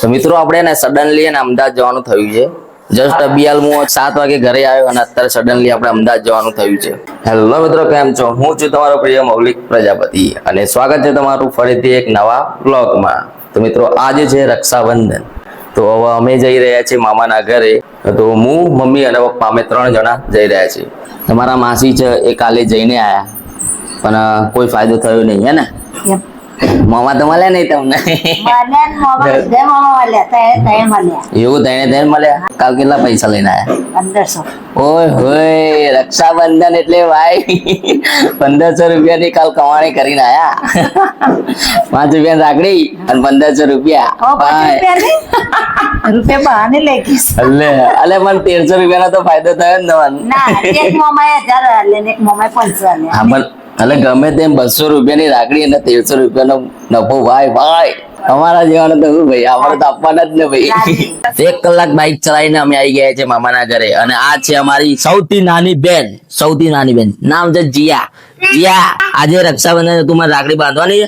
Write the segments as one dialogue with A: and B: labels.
A: તો મિત્રો, આપણે ને સડનલી એને અમદાવાદ જવાનું થયું છે. જસ્ટ અબિયાલ હું સાત વાગે ઘરે આવ્યો અને અત્યારે સડનલી આપણે અમદાવાદ જવાનું થયું છે. હેલો મિત્રો, કેમ છો? હું છું તમારો પ્રિય મૌલિક પ્રજાપતિ અને સ્વાગત છે તમારું ફરીથી એક નવા બ્લોગમાં તો મિત્રો, આજે છે રક્ષાબંધન. તો હવે અમે જઈ રહ્યા છીએ મામાના ઘરે. તો હું મમ્મી અને પપ્પા અમે ત્રણ જણા જઈ રહ્યા છીએ. તમારા માસી છે એ કાલે જઈને આવ્યા પણ કોઈ ફાયદો થયો નહીં, હે ને? મામા તો મળ્યા નહીં તમને. એવું તેને તેને મળ્યા કાલ કેટલા પૈસા લઈને આવ્યા
B: પંદરસો.
A: ઓય હોય રક્ષાબંધન એટલે ભાઈ પંદરસો રૂપિયાની કાલ કમાણી કરીને આયા. પાંચ રૂપિયા રાખડી અને પંદરસો રૂપિયા.
B: રૂપિયા બહાને લઈ ગઈશ.
A: અલે અલે મને તેરસો રૂપિયાનો તો ફાયદો થયો ને તમને
B: ના એક મોમાએ હજાર આલે ને એક મોમાએ પાંચસો
A: હા એટલે ગમે તેમ બસો રૂપિયાની રાખડી અને તેરસો રૂપિયાનો નફો. ભાઈ ભાઈ અમારા જેવાનો તો શું ભાઈ? અમારે તો આપવાના જ ને ભાઈ. એક કલાક બાઇક ચલાવીને અમે આવી ગયા છે મામાના ઘરે. અને આ છે અમારી સૌથી નાની બેન. સૌથી નાની બેન. નામ છે જીયા. જીયા આજે રક્ષાબંધન તું મને રાખડી બાંધવાની.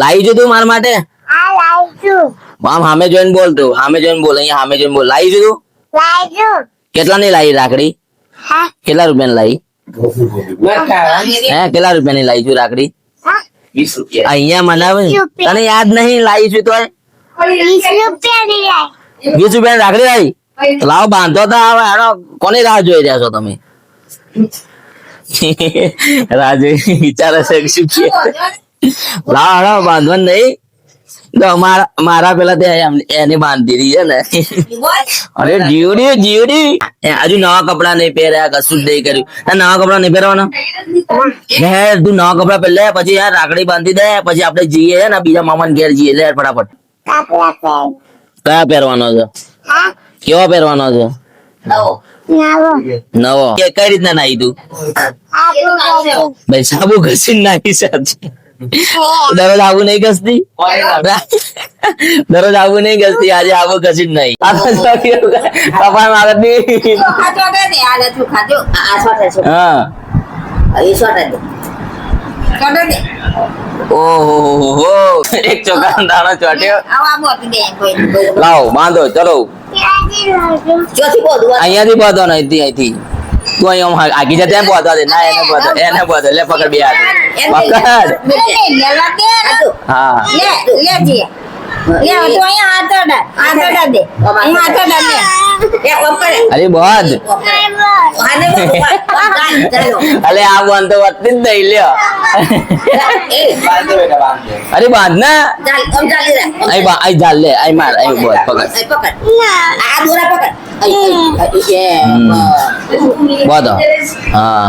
A: લાવી જો તું મારા માટે. આમ સામે જોઈને બોલ તું. હામે જોઈને બોલ અહીંયા હામે જોઈને બોલ. લાવી જો તું? કેટલાની લાવી રાખડી? કેટલા રૂપિયા લાવી? હે કેટલા રૂપિયાની લાવી છું રાખડી? અહીંયા મનાવે તને યાદ નહીં લાવી છું તો વીસ રૂપિયા રાખડી લાવી? લાવ લાવો બાંધો તો હવે એનો કોની રાહ જોઈ રહ્યા છો તમે? રાહ જોઈ વિચારે છે કે શું છે? લાવ હેડો બાંધવાનું નહીં. મારા પેલા એને બાંધી રહી છે ને. અરે જીવડી જીવડી. હજુ નવા કપડા નહીં પહેર્યા કશું જ નહીં કર્યું. નવા કપડા નહીં પહેરવાના? હે તું નવા કપડા પહેર પછી યાર રાખડી બાંધી દે પછી આપણે જઈએ ને બીજા મામાને ઘેર જઈએ. લે ફટાફટ. કયા પહેરવાનો છે? કેવા પહેરવાનો છે? નવો. કઈ રીતના નાહી તું? ભાઈ સાબુ ઘસી નાખી સાચી દરરોજ આવું નહીં ઘસતી? દરરોજ આવું નહીં ઘસતી આજે આવું ઘસી જ નહીં. આ તો જો કેવું કરે. કપાળ નહીં. હા. ઓહો એક ચોખા દાણો ચોટ્યો. લાવો બાંધો ચલો. અહીંયાથી બાંધો અહીંથી અહીંથી. તું અહીંયા આગી જા ત્યાં પહોંચવા દે ના એને બાંધો એને બાંધો લે પકડ બે હાથ પકડ હા અરે બાંધ અલે આ બાંધ તો વધતી જ નહીં લ્યો. અરે બાંધ ના. અહીં બા અહીં ઝાલ લે અહીં માર અહીં બોલ પકડ. બાંધો હા.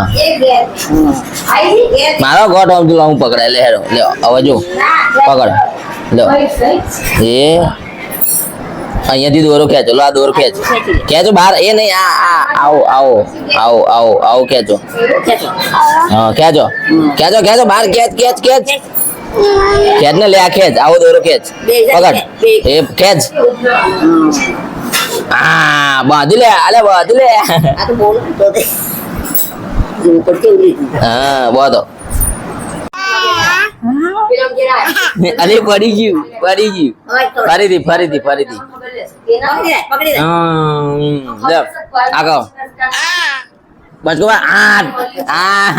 A: મારો ગોટ આમ હું પકડાય લે હેરો. લ્યો હવે જો. પકડ. લ્યો. એ. અહીંયાથી દોરો ખેંચો. લો આ દોરો ખેંચો. ખેંચો બહાર. એ નહીં આ આ આવો આવો આવો આવો આવો ખેંચો. હા ખેંચો. ખેંચો ખેંચો બહાર ખેંચ ખેંચ ખેંચ. ખેંચ. ને લે આ ખેંચ. આવો દોરો ખેંચ. પકડ. એ ખેંચ. હા બાંધી લે આલે બાંધી લે. હા બાંધો. અરે પડી ગયું પડી ગયું. ફરીથી ફરીથી ફરીથી. આગળ. બસ આ આ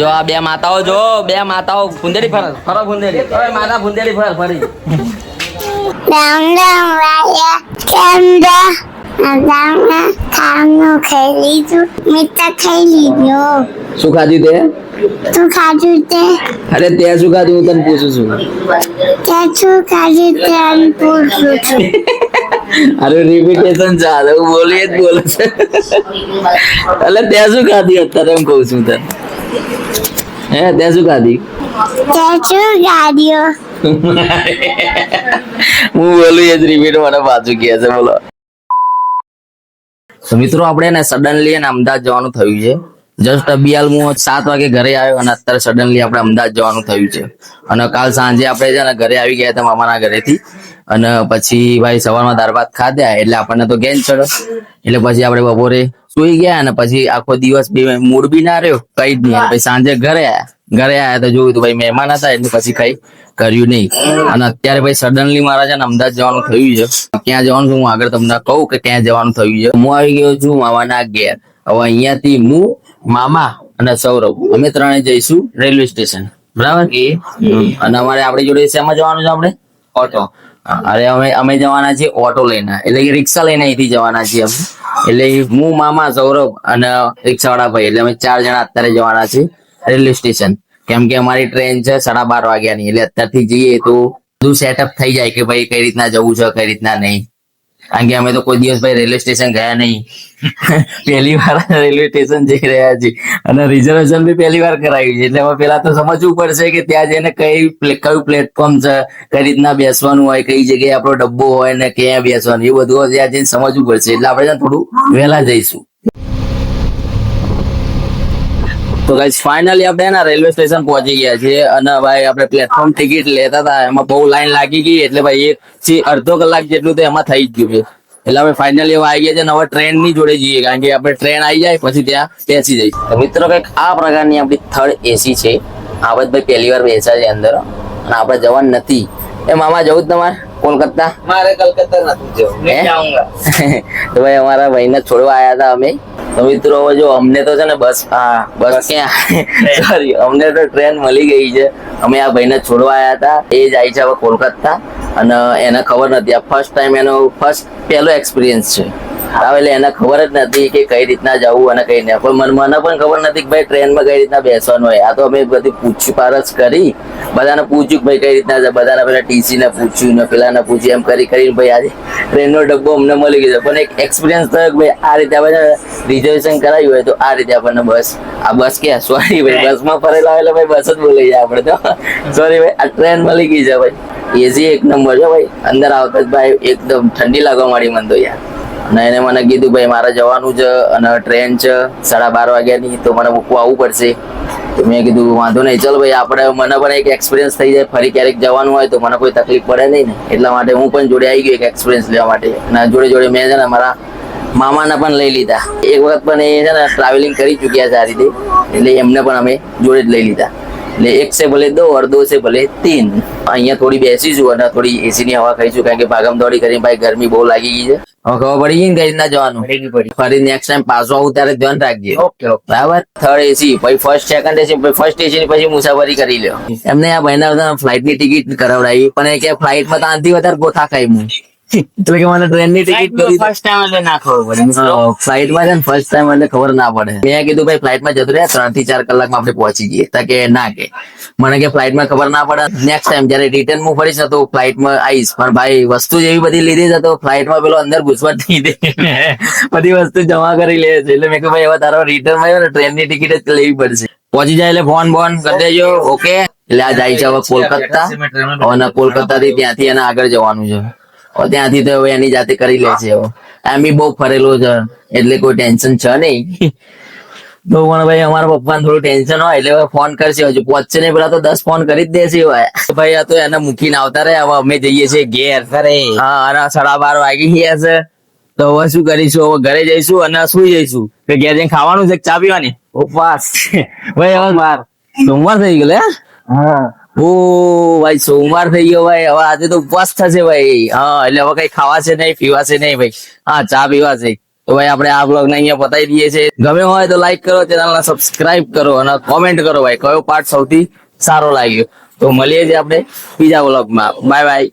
A: જો આ- બે માતાઓ જો બે માતાઓ ફુંદેરી ફર ફરો ફુંદેરી હવે માતા ફુંદેરી ફર ફરી.
C: રામ રામ વાયા કેમ તમે ખાવાનું ખાઈ લીધું મીઠા ખાઈ લીધો.
A: શું ખાધું તે?
C: તું ખાધું તે?
A: અરે તે શું ખાધું હું તને પૂછું છું.
C: તે શું ખાધું તે હું પૂછું છું.
A: અરે રિપીટેશન ચાલે હું બોલીએ જ બોલે છે. એટલે તે શું ખાધી અત્યારે એમ કહું છું તને? હે તે શું ખાધી હું બોલું એ જ રિપીટ મને પાછું કહે છે બોલો. તો મિત્રો આપણે ને સડનલી અમદાવાદ જવાનું થયું છે. જસ્ટ અબિયાલ હું સાત વાગે ઘરે આવ્યો અને અત્યારે સડનલી આપણે અમદાવાદ જવાનું થયું છે. અને કાલ સાંજે આપણે છે ને ઘરે આવી ગયા હતા મામાના ઘરેથી. અને પછી ભાઈ સવારમાં દાળ ભાત ખાધ્યા એટલે આપણને તો ગેન ચડો. એટલે પછી આપણે બપોરે સુઈ ગયા અને પછી આખો દિવસ બી મૂડ બી ના રહ્યો, કઈ જ નહીં. પછી સાંજે ઘરે આયા. ઘરે આયા તો જોયું તો ભાઈ મહેમાન હતા એટલે પછી કઈ કર્યું નહીં. અને અત્યારે ભાઈ સડનલી મારા છે ને અમદાવાદ જવાનું થયું છે. ક્યાં જવાનું છે હું આગળ તમને કહું કે ક્યાં જવાનું થયું છે. હું આવી ગયો છું મામાના ઘેર. હવે અહીંયાથી હું મામા અને સૌરભ. અમે ત્રણે જઈશું રેલવે સ્ટેશન. બરાબર? અને અમારે આપણી જોડે શેમાં જવાનું છે આપણે? ઓટો. અરે અમે અમે જવાના છીએ ઓટો લઈને. એટલે કે રિક્ષા લઈને અહીંથી જવાના છીએ અમે. એટલે હું મામા સૌરભ અને રિક્ષાવાળા ભાઈ. એટલે અમે ચાર જણા અત્યારે જવાના છીએ રેલવે સ્ટેશન. કેમ કે અમારી ટ્રેન છે સાડા બાર વાગ્યાની. એટલે અત્યારથી જઈએ તો બધું સેટઅપ થઈ જાય કે ભાઈ કઈ રીતના જવું છે કઈ રીતના નહીં. કારણ કે અમે તો કોઈ દિવસ ભાઈ રેલવે સ્ટેશન ગયા નહીં. પહેલી વાર રેલવે સ્ટેશન જઈ રહ્યા છીએ. અને રિઝર્વેશન બી પહેલી વાર કરાવ્યું છે. એટલે પેલા તો સમજવું પડશે કે ત્યાં જઈને કઈ કયું પ્લેટફોર્મ છે, કઈ રીતના બેસવાનું હોય, કઈ જગ્યાએ આપણો ડબ્બો હોય ને ક્યાં બેસવાનું, એ બધું ત્યાં જઈને સમજવું પડશે. એટલે આપણે થોડું વહેલા જઈશું. તો ગાઈસ ફાઇનલી આપણે એના રેલવે સ્ટેશન પહોંચી ગયા છે અને ભાઈ, આપણે પ્લેટફોર્મ ટિકિટ લેતા હતા. એમાં બહુ લાઈન લાગી ગઈ. એટલે ભાઈ, એક અડધો કલાક જેટલું તો એમાં થઈ જ ગયું છે. એટલે આપણે ફાઇનલી હવે આવી ગયા છે નવા ટ્રેનની જોડે જઈએ. કારણ કે આપણે ટ્રેન આવી જાય, પછી ત્યાં બેસી જઈશ મિત્રો, કંઈક આ પ્રકારની આપણી થર્ડ એસી છે. ભાઈ પહેલી વાર બેસા છે અંદર. અને આપણે જવાનું નથી. એ મામા, જવું જ તમારે? કોલકાતા?
D: મારે કલકત્તા નથી જવું. મેં જાઉંગા.
A: તો ભાઈ અમારા ભાઈને છોડવા આવ્યા હતા અમે. તો મિત્રો જો અમને તો છે ને બસ હા બસ ક્યાં? સોરી અમને તો ટ્રેન મળી ગઈ છે. અમે આ ભાઈને છોડવા આવ્યા હતા એ જાય છે હવે કોલકાતા. અને એને ખબર નથી. આ ફર્સ્ટ ટાઈમ એનો ફર્સ્ટ પહેલો એક્સપિરિયન્સ છે. એટલે એને ખબર જ નથી કે કઈ રીતના જવું અને કઈ નહીં. પણ મને પણ ખબર નથી કે ભાઈ ટ્રેનમાં કઈ રીતના બેસવાનું હોય. આ તો અમે બધી પૂછપરછ કરી બધાને પૂછ્યું કે ભાઈ કઈ રીતના બધાને પેલા ટીસીને પૂછ્યું ને પેલાને પૂછ્યું એમ કરી કરીને ભાઈ આજે ટ્રેનનો ડબ્બો અમને મળી ગયો પણ એક એક્સપિરિયન્સ થયો કે ભાઈ આ રીતે આપણે રિઝર્વેશન કરાવ્યું હોય તો આ રીતે આપણને બસ આ બસ કે સોરી ભાઈ બસમાં ફરેલા એટલે ભાઈ બસ જ બોલી જાય આપણે તો. સોરી ભાઈ આ ટ્રેન મળી ગઈ છે ભાઈ. એસી એક નંબર છે ભાઈ. અંદર આવતા જ ભાઈ એકદમ ઠંડી લાગવા માંડી મન તો યાર. અને એને મને કીધું, ભાઈ, મારે જવાનું છે અને ટ્રેન છે સાડા બાર વાગ્યાની, તો મને મૂકવા આવવું પડશે. તો મેં કીધું, વાંધો નહીં, ચલ ભાઈ, આપણે, મને પણ એક એક્સપિરિયન્સ થઈ જાય, ફરી ક્યારેક જવાનું હોય તો મને કોઈ તકલીફ પડે નહીં ને. એટલા માટે હું પણ જોડે આવી ગયો એક એક્સપિરિયન્સ લેવા માટે. અને જોડે જોડે મેં છે ને મારા મામાને પણ લઈ લીધા. એક વખત પણ એ છે ને ટ્રાવેલિંગ કરી ચૂક્યા છે આ રીતે. એટલે એમને પણ અમે જોડે જ લઈ લીધા. એટલે એક છે ભલે દો દો છે ભલે તીન. અહીંયા થોડી બેસીશું અને થોડી એસીની હવા ખાઈશું કારણ કે ભાગમ દોડી કરીને, ભાઈ, ગરમી બહુ લાગી ગઈ છે. ખબર પડી ગઈ ને કઈ રીતના જવાનું? ફરી નેક્સ્ટ ટાઈમ પાછો આવું ત્યારે ધ્યાન રાખજે. બરાબર? થર્ડ એસી પછી ફર્સ્ટ સેકન્ડ એસી પછી ફર્સ્ટ એસી પછી મુસાફરી કરી લ્યો. એમને આ ભાઈના ફ્લાઇટની ટિકિટ કરાવડાવી. પણ એ કે ફ્લાઇટમાં તો આનાથી વધારે ગોથા ખાઈ હું એટલે કે મને ટ્રેનની ટિકિટ કરી
D: ફર્સ્ટ ટાઈમ એટલે ના ખબર પડે.
A: ફ્લાઇટમાં છે ને ફર્સ્ટ ટાઈમ એટલે ખબર ના પડે. મેં કીધું ભાઈ ફ્લાઇટમાં જતું રહ્યા ત્રણથી ચાર કલાકમાં આપણે પહોંચી જઈએ. તા કે ના કે. મને કે ફ્લાઇટમાં ખબર ના પડે. નેક્સ્ટ ટાઈમ જયારે રિટર્ન હું ફરીશ ને તો ફ્લાઇટમાં આવીશ. પણ ભાઈ વસ્તુ જેવી બધી લીધી છે તો ફ્લાઇટમાં પેલો અંદર ઘૂસવા જ નહીં દે. બધી વસ્તુ જમા કરી લે છે. એટલે મેં કહ્યું ભાઈ હવે તારો રિટર્નમાં ટ્રેનની ટિકિટ જ લેવી પડશે. પહોંચી જાય એટલે ફોન બોન કરી દેજો. ઓકે એટલે આ જાય છે હવે કોલકાતા. અને કોલકાતા થી ત્યાંથી એને આગળ જવાનું છે. ત્યાંથી તો એની જાતે કરી લે છે એમ બી બહુ ફરેલો છે એટલે કોઈ ટેન્શન છે નહીં. તો પણ ભાઈ અમારા પપ્પાને થોડું ટેન્શન હોય એટલે ફોન કરશે. હજુ પહોંચશે નહીં પેલા તો દસ ફોન કરી જ દેશે ભાઈ આ તો એને મૂકીને આવતા રહે હવે અમે જઈએ છીએ ઘેર.
D: અરે.
A: હા અને સાડા બાર વાગી ગયા છે. તો હવે શું કરીશું? હવે ઘરે જઈશું અને સુઈ જઈશું. કે ઘેર જઈને ખાવાનું છે ચા પીવાની? ઉપવાસ. ભાઈ હવે માર સોમવાર થઈ ગયો
D: હા.
A: ઓ ભાઈ, સોમવાર થઈ ગયો ભાઈ. હવે આજે તો ઉપવાસ થશે ભાઈ. હા, એટલે હવે કઈ ખાવાશે નહીં પીવાશે નહીં ભાઈ. હા, ચા પીવાશે તો ભાઈ, આપણે આ બ્લોગ ને અહીંયા પતાવી દઈએ છીએ. ગમે હોય તો લાઈક કરો ચેનલ ને સબસ્ક્રાઇબ કરો અને કોમેન્ટ કરો ભાઈ, કયો પાર્ટ સૌથી સારો લાગ્યો. તો મળીએ છીએ આપણે બીજા બ્લોગમાં બાય બાય